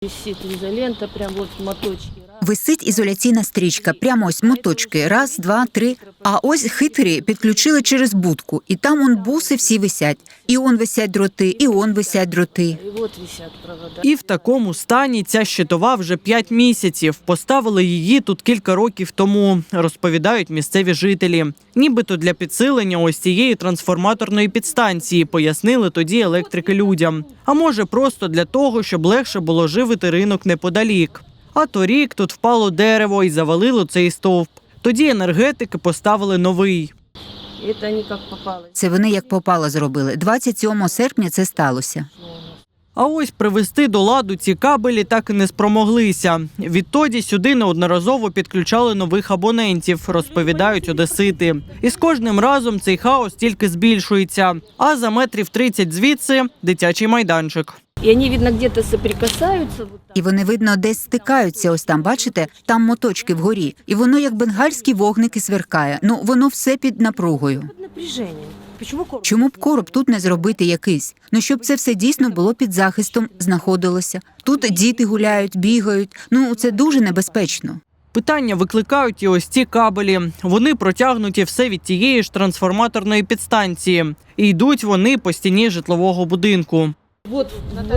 Висит изолента, прям вот моточки. Висить ізоляційна стрічка, прямо ось моточки. Раз, два, три. А ось хитрі підключили через будку, і там он буси всі висять. І он висять дроти, і он висять дроти. І в такому стані ця щитова вже 5 місяців. Поставили її тут кілька років тому, розповідають місцеві жителі. Нібито для підсилення ось цієї трансформаторної підстанції, пояснили тоді електрики людям. А може, просто для того, щоб легше було живити ринок неподалік. А торік тут впало дерево і завалило цей стовп. Тоді енергетики поставили новий. Это они как попало. Це вони як попало зробили. 27 серпня це сталося. А ось привести до ладу ці кабелі так і не спромоглися. Відтоді сюди неодноразово підключали нових абонентів, розповідають одесити. І з кожним разом цей хаос тільки збільшується. А за метрів 30 звідси дитячий майданчик. И они, видно, где-то так. І вони, видно, десь стикаються. Ось там, бачите, там моточки вгорі. І воно як бенгальські вогники сверкає. Ну, воно все під напругою. Под напряжением. Почему? Чому б короб тут не зробити якийсь? Ну щоб це все дійсно було під захистом, знаходилося. Тут діти гуляють, бігають. Ну це дуже небезпечно. Питання викликають і ось ці кабелі. Вони протягнуті все від тієї ж трансформаторної підстанції. І йдуть вони по стіні житлового будинку. Вот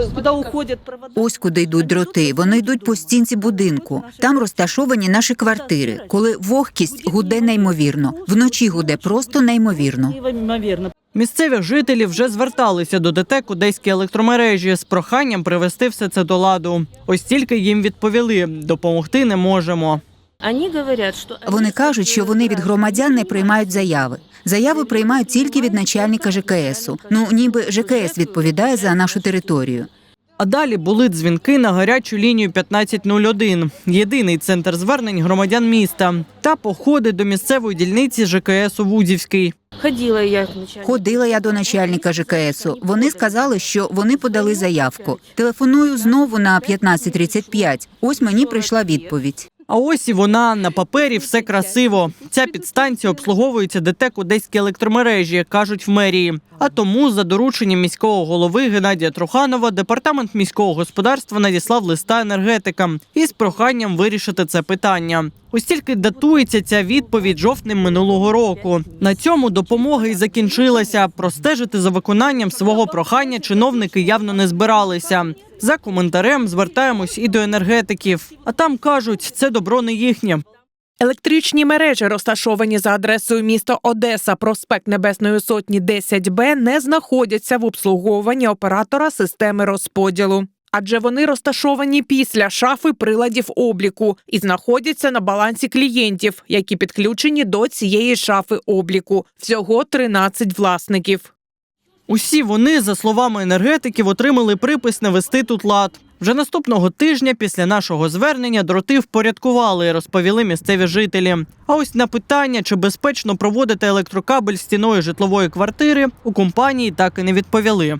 в- куда уходят провода. Ось куди йдуть дроти. Вони йдуть по стінці будинку. Там розташовані наші квартири. Коли вогкість гуде неймовірно, вночі гуде просто неймовірно. Місцеві жителі вже зверталися до ДТЕК Одеські електромережі з проханням привести все це до ладу. Ось тільки їм відповіли: допомогти не можемо. Они говорят, что... Вони кажуть, що вони від громадян не приймають заяви. Заяви приймають тільки від начальника ЖКСу. Ну ніби ЖКС відповідає за нашу територію. А далі були дзвінки на гарячу лінію 1501, єдиний центр звернень громадян міста, та походи до місцевої дільниці ЖКС у Вудівський. Ходила я. Ходила я до начальника ЖКСу. Вони сказали, що вони подали заявку. Телефоную знову на 15.35. Ось мені прийшла відповідь. А ось і вона на папері все красиво. Ця підстанція обслуговується ДТЕК Одеські електромережі, кажуть в мерії. А тому, за дорученням міського голови Геннадія Труханова, департамент міського господарства надіслав листа енергетикам із проханням вирішити це питання. Ось тільки датується ця відповідь жовтнем минулого року. На цьому допомога і закінчилася. Простежити за виконанням свого прохання чиновники явно не збиралися. За коментарем звертаємось і до енергетиків. А там кажуть, це добро не їхнє. Електричні мережі, розташовані за адресою місто Одеса, проспект Небесної Сотні 10Б, не знаходяться в обслуговуванні оператора системи розподілу. Адже вони розташовані після шафи приладів обліку і знаходяться на балансі клієнтів, які підключені до цієї шафи обліку. Всього 13 власників. Усі вони, за словами енергетиків, отримали припис навести тут лад. Вже наступного тижня після нашого звернення дроти впорядкували, розповіли місцеві жителі. А ось на питання, чи безпечно проводити електрокабель стіною житлової квартири, у компанії так і не відповіли.